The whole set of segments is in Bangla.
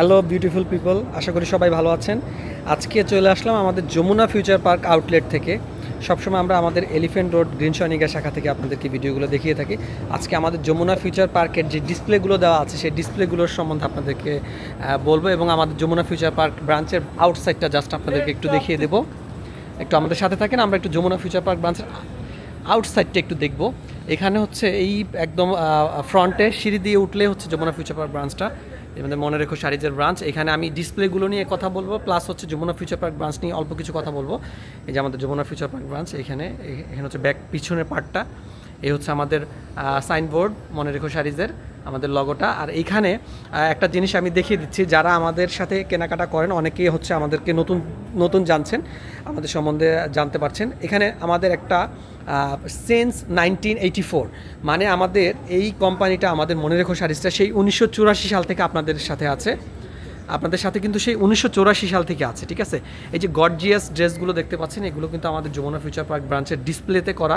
হ্যালো বিউটিফুল পিপল আশা করি সবাই ভালো আছেন। আজকে চলে আসলাম আমাদের যমুনা ফিউচার পার্ক আউটলেট থেকে। সবসময় আমরা আমাদের এলিফেন্ট রোড গ্রিন সনিকা শাখা থেকে আপনাদেরকে ভিডিওগুলো দেখিয়ে থাকি। আজকে আমাদের যমুনা ফিউচার পার্কের যে ডিসপ্লেগুলো দেওয়া আছে, সেই ডিসপ্লেগুলোর সম্বন্ধে আপনাদেরকে বলব এবং আমাদের যমুনা ফিউচার পার্ক ব্রাঞ্চের আউটসাইডটা জাস্ট আপনাদেরকে একটু দেখিয়ে দেবো। একটু আমাদের সাথে থাকেন, আমরা একটু যমুনা ফিউচার পার্ক ব্রাঞ্চের আউটসাইডটা একটু দেখব। এখানে হচ্ছে এই একদম ফ্রন্টে সিঁড়ি দিয়ে উঠলে হচ্ছে যমুনা ফিউচার পার্ক ব্রাঞ্চটা আমাদের মনে রেখো শাড়িজের ব্রাঞ্চ, এখানে আমি ডিসপ্লেগুলো নিয়ে কথা বলব, প্লাস হচ্ছে যমুনা ফিউচার পার্ক ব্রাঞ্চ নিয়ে অল্প কিছু কথা বলব। এই যে আমাদের যমুনা ফিউচার পার্ক ব্রাঞ্চ, এখানে এখানে হচ্ছে ব্যাক পিছনের পার্টটা এই হচ্ছে আমাদের সাইনবোর্ড মনে রেখো শাড়িজের আমাদের লগোটা আর এইখানে একটা জিনিস আমি দেখিয়ে দিচ্ছি, যারা আমাদের সাথে কেনাকাটা করেন, অনেকেই হচ্ছে আমাদেরকে নতুন নতুন জানছেন, আমাদের সম্বন্ধে জানতে পারছেন। এখানে আমাদের একটা সেন্স নাইনটিন এইটি ফোর মানে আমাদের এই কোম্পানিটা আমাদের মনে রেখো সারিসটা সেই উনিশশো চুরাশি সাল থেকে আপনাদের সাথে আছে। আপনাদের সাথে কিন্তু সেই উনিশশো সাল থেকে আছে, ঠিক আছে? এই যে গর্জিয়াস ড্রেসগুলো দেখতে পাচ্ছেন, এগুলো কিন্তু আমাদের যমুনা ফিউচার পার্ক ব্রাঞ্চের ডিসপ্লেতে করা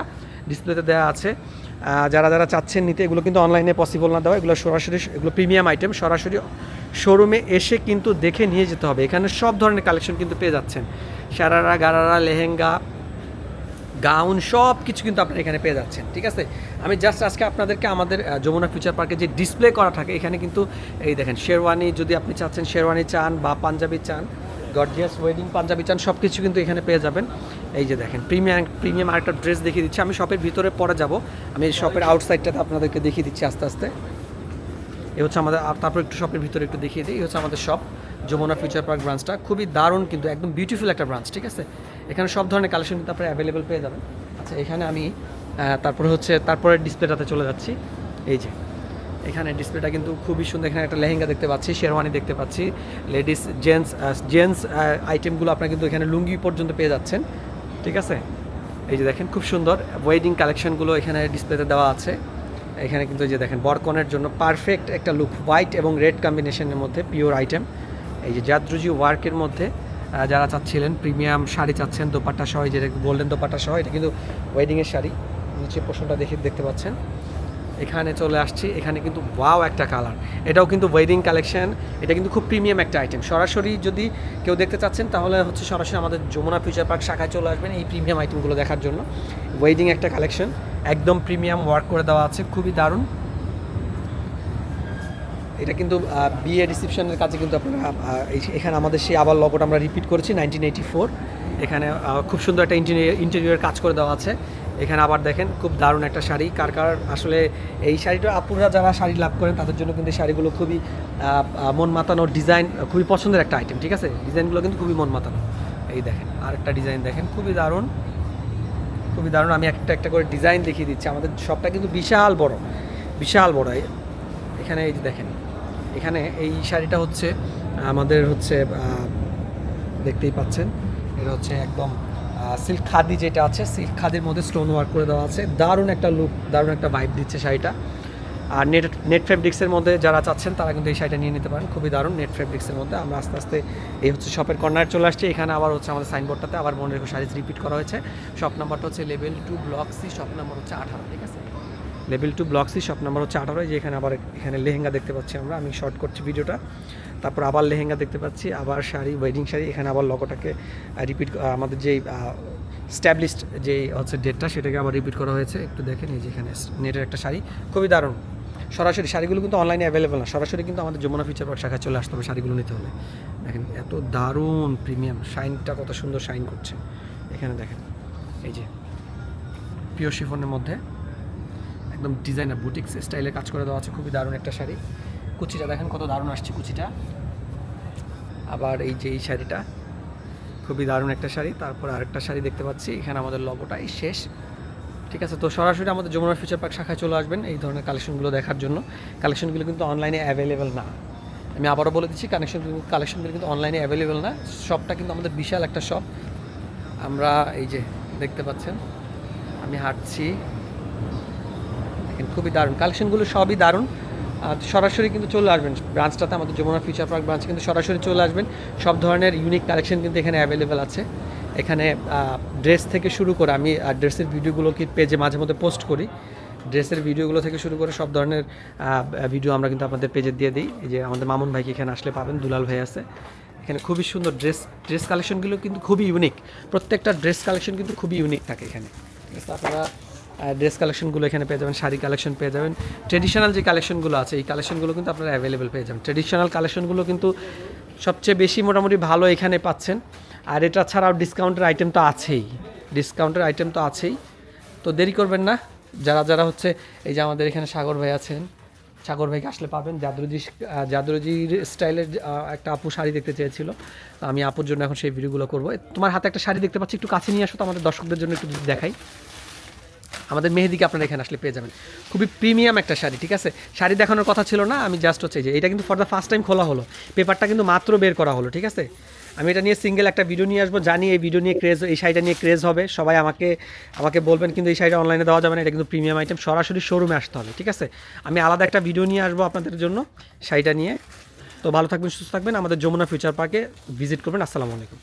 ডিসপ্লেতে দেওয়া আছে। যারা যারা চাচ্ছেন নিতে, এগুলো কিন্তু অনলাইনে পসিবল না দেওয়া, এগুলো সরাসরি, এগুলো প্রিমিয়াম আইটেম সরাসরি শোরুমে এসে কিন্তু দেখে নিয়ে যেতে হবে। এখানে সব ধরনের কালেকশন কিন্তু পেয়ে যাচ্ছেন। সারারা, গারারা, লেহেঙ্গা, গাউন সব কিছু কিন্তু আপনারা এখানে পেয়ে যাচ্ছেন, ঠিক আছে? আমি জাস্ট আজকে আপনাদেরকে আমাদের যমুনা ফিউচার পার্কে যে ডিসপ্লে করা থাকে, এখানে কিন্তু এই দেখেন, শেরওয়ানি যদি আপনি চাচ্ছেন, শেরওয়ানি চান বা পাঞ্জাবি চান গর্জিয়াস ওয়েডিং পাঞ্জাবি চান সব কিছু কিন্তু এখানে পেয়ে যাবেন। এই যে দেখেন প্রিমিয়াম প্রিমিয়াম আরেকটা ড্রেস দেখিয়ে দিচ্ছি। আমি শপের ভিতরে পরে যাব। আমি শপের আউটসাইডটাতে আপনাদেরকে দেখিয়ে দিচ্ছি আস্তে আস্তে। এ হচ্ছে আমাদের তারপর একটু শপের ভিতরে একটু দেখিয়ে দিই। এই হচ্ছে আমাদের শপ যমুনা ফিউচার পার্ক ব্রাঞ্চটা খুবই দারুণ কিন্তু, একদম বিউটিফুল একটা ব্রাঞ্চ ঠিক আছে? এখানে সব ধরনের কালেকশন কিন্তু আপনারা অ্যাভেলেবেল পেয়ে যাবেন। আচ্ছা এখানে আমি তারপরে হচ্ছে তারপরে ডিসপ্লেটাতে চলে যাচ্ছি। এই যে এখানে ডিসপ্লেটা কিন্তু খুবই সুন্দর, এখানে একটা লেহেঙ্গা দেখতে পাচ্ছি, শেরওয়ানি দেখতে পাচ্ছি। লেডিস জেন্টস জেন্টস আইটেমগুলো আপনারা কিন্তু এখানে লুঙ্গি পর্যন্ত পেয়ে যাচ্ছেন। ঠিক আছে? এই যে দেখেন, খুব সুন্দর। ওয়েডিং কালেকশনগুলো এখানে ডিসপ্লেতে দেওয়া আছে। এখানে কিন্তু এই যে দেখেন, বরকনের জন্য পারফেক্ট একটা লুক হোয়াইট এবং রেড কম্বিনেশনের মধ্যে পিওর আইটেম এই যে জাদ্রুজি ওয়ার্কের মধ্যে যারা চাচ্ছিলেন প্রিমিয়াম শাড়ি চাচ্ছেন, দোপাট্টা সহ, এই যে গোল্ডেন দোপাট্টা সহ, এটা কিন্তু ওয়েডিংয়ের শাড়ি। নিচে পোষণটা দেখে দেখতে পাচ্ছেন। এখানে চলে আসছি। এখানে কিন্তু ওয়াও একটা কালার এটাও কিন্তু ওয়েডিং কালেকশন এটা কিন্তু খুব প্রিমিয়াম একটা আইটেম সরাসরি যদি কেউ দেখতে চাচ্ছেন, তাহলে হচ্ছে সরাসরি আমাদের যমুনা ফিউচার পার্ক শাখায় চলে আসবেন এই প্রিমিয়াম আইটেমগুলো দেখার জন্য। ওয়েডিং একটা কালেকশন একদম প্রিমিয়াম ওয়ার্ক করে দেওয়া আছে। খুবই দারুণ। এটা কিন্তু বিয়ে রিসেপশনের কাজে কিন্তু আপনারা এখানে আমাদের সেই আবার লগোটা আমরা রিপিট করেছি নাইনটিন এইটি ফোর এখানে খুব সুন্দর একটা ইন্টেরিয়র ইন্টেরিয়র কাজ করে দেওয়া আছে। এখানে আবার দেখেন, খুব দারুণ একটা শাড়ি। কার কার আসলে এই শাড়িটা আপুরা যারা শাড়ি লাভ করেন, তাদের জন্য কিন্তু শাড়িগুলো খুবই মন মাতানোর ডিজাইন খুবই পছন্দের একটা আইটেম ঠিক আছে? ডিজাইনগুলো কিন্তু খুবই মন মাতানো। এই দেখেন, আরেকটা ডিজাইন দেখেন, খুবই দারুণ। খুবই দারুণ। আমি একটা একটা করে ডিজাইন দেখিয়ে দিচ্ছি। আমাদের শপটা কিন্তু বিশাল বড় বিশাল বড়। এখানে এই যে দেখেন, এখানে এই শাড়িটা হচ্ছে, আমাদের হচ্ছে দেখতেই পাচ্ছেন। এটা হচ্ছে একদম সিল্ক খাদি যেটা আছে সিল্ক খাদির মধ্যে স্টোন ওয়ার্ক করে দেওয়া আছে। দারুণ একটা লুক দারুণ একটা ভাইব দিচ্ছে শাড়িটা। আর নেট নেট ফেব্রিক্সের মধ্যে যারা চাচ্ছেন, তারা কিন্তু এই শাড়িটা নিয়ে নিতে পারেন। খুবই দারুণ নেট ফেব্রিক্সের মধ্যে। আমরা আস্তে আস্তে এই হচ্ছে শপের কর্নার চলে আসছে। এখানে আবার হচ্ছে আমাদের সাইনবোর্ডটাতে আবার মনে রেখো শাড়ি রিপিট করা হয়েছে। শপ নাম্বারটা হচ্ছে level two block C shop number হচ্ছে আঠারো, ঠিক আছে? Level two block C, shop number হচ্ছে আঠারো যে এখানে আবার এখানে লেহেঙ্গা দেখতে পাচ্ছি আমরা। আমি শর্ট করছি ভিডিওটা। তারপর আবার লেহেঙ্গা দেখতে পাচ্ছি, আবার শাড়ি ওয়েডিং শাড়ি, এখানে আবার লগোটাকে রিপিট আমাদের যেই স্ট্যাবলিশড যে হচ্ছে ডেটটা সেটাকে আবার রিপিট করা হয়েছে। একটু দেখেন, এই যে এখানে নেটের একটা শাড়ি। খুবই দারুণ। সরাসরি শাড়িগুলো কিন্তু অনলাইনে অ্যাভেলেবেল না। সরাসরি কিন্তু আমাদের যমুনা ফিচার পার্ক শাখায় চলে আসতে হবে শাড়িগুলো নিতে হলে। দেখেন, এত দারুণ প্রিমিয়াম শাইনটা কত সুন্দর শাইন করছে। এখানে দেখেন, এই যে পিওর শিফনের মধ্যে একদম ডিজাইনার বুটিক্স স্টাইলে কাজ করে দেওয়া আছে, খুবই দারুণ একটা শাড়ি। কুচিটা দেখেন কত দারুণ আসছে কুচিটা। আবার এই যে এই শাড়িটা, খুবই দারুণ একটা শাড়ি। তারপর আরেকটা শাড়ি দেখতে পাচ্ছি, এখানে আমাদের লগোটাই শেষ। ঠিক আছে, তো সরাসরি আমাদের যমুনা ফিউচার পার্ক শাখায় চলে আসবেন এই ধরনের কালেকশনগুলো দেখার জন্য। কালেকশনগুলো কিন্তু অনলাইনে অ্যাভেলেবেল না। আমি আবারও বলে দিচ্ছি কানেকশন কালেকশনগুলো কিন্তু অনলাইনে অ্যাভেলেবেল না। শপটা কিন্তু আমাদের বিশাল একটা শপ আমরা এই যে দেখতে পাচ্ছেন, আমি হাঁটছি। দেখেন, খুবই দারুণ। কালেকশনগুলো সবই দারুণ। সরাসরি কিন্তু চলে আসবেন। ব্রাঞ্চটাতে আমাদের যমুনা ফিউচার পার্ক ব্রাঞ্চ কিন্তু সরাসরি চলে আসবেন। সব ধরনের ইউনিক কালেকশন কিন্তু এখানে অ্যাভেলেবেল আছে। এখানে ড্রেস থেকে শুরু করে আমি ড্রেসের ভিডিওগুলো কি পেজে মাঝে মধ্যে পোস্ট করি। ড্রেসের ভিডিওগুলো থেকে শুরু করে সব ধরনের ভিডিও আমরা কিন্তু আপনাদের পেজে দিয়ে দিই। এই যে আমাদের মামুন ভাইকে এখানে আসলে পাবেন, দুলাল ভাই আছে। এখানে খুবই সুন্দর ড্রেস ড্রেস কালেকশনগুলো কিন্তু খুবই ইউনিক প্রত্যেকটা ড্রেস কালেকশন কিন্তু খুবই ইউনিক থাকে এখানে। ঠিক আছে, আপনারা ড্রেস কালেকশনগুলো এখানে পেয়ে যাবেন, শাড়ি কালেকশন পেয়ে যাবেন। ট্রেডিশনাল যে কালেকশনগুলো আছে, এই কালেকশনগুলো কিন্তু আপনারা অ্যাভেলেবেল পেয়ে যাবেন। ট্রেডিশনাল কালেকশনগুলো কিন্তু সবচেয়ে বেশি মোটামুটি ভালো এখানে পাচ্ছেন। আর এটা ছাড়াও ডিসকাউন্টের আইটেম তো আছেই। ডিসকাউন্টের আইটেম তো আছেই। তো দেরি করবেন না। যারা যারা হচ্ছে, এই যে আমাদের এখানে সাগর ভাই আছেন, সাগর ভাইকে আসলে পাবেন। জাদুরজি জাদুরজির স্টাইলের একটা আপু শাড়ি দেখতে চেয়েছিল। আমি আপুর জন্য এখন সেই ভিডিওগুলো করব। তোমার হাতে একটা শাড়ি দেখতে পাচ্ছি, একটু কাছে নিয়ে আসো তো আমাদের দর্শকদের জন্য একটু দেখাই। আমাদের মেহেদিকে আপনারা এখানে আসলে পেয়ে যাবেন। খুবই প্রিমিয়াম একটা শাড়ি, ঠিক আছে? শাড়ি দেখানোর কথা ছিল না, আমি জাস্ট হচ্ছে যে এটা কিন্তু ফর দ্য ফার্স্ট টাইম খোলা হলো। পেপারটা কিন্তু মাত্র বের করা হলো, ঠিক আছে? আমি এটা নিয়ে সিঙ্গেল একটা ভিডিও নিয়ে আসব, জানি এই ভিডিও নিয়ে ক্রেজ এই শাড়িটা নিয়ে ক্রেজ হবে। সবাই আমাকে আমাকে বলবেন কিন্তু এই শাড়িটা অনলাইনে দেওয়া যাবে না, এটা কিন্তু প্রিমিয়াম আইটেম সরাসরি শোরুমে আসতে হবে, ঠিক আছে? আমি আলাদা একটা ভিডিও নিয়ে আসব আপনাদের জন্য শাড়িটা নিয়ে। তো ভালো থাকবেন, সুস্থ থাকবেন, আমাদের যমুনা ফিউচার পার্কে ভিজিট করবেন, আসসালামু আলাইকুম।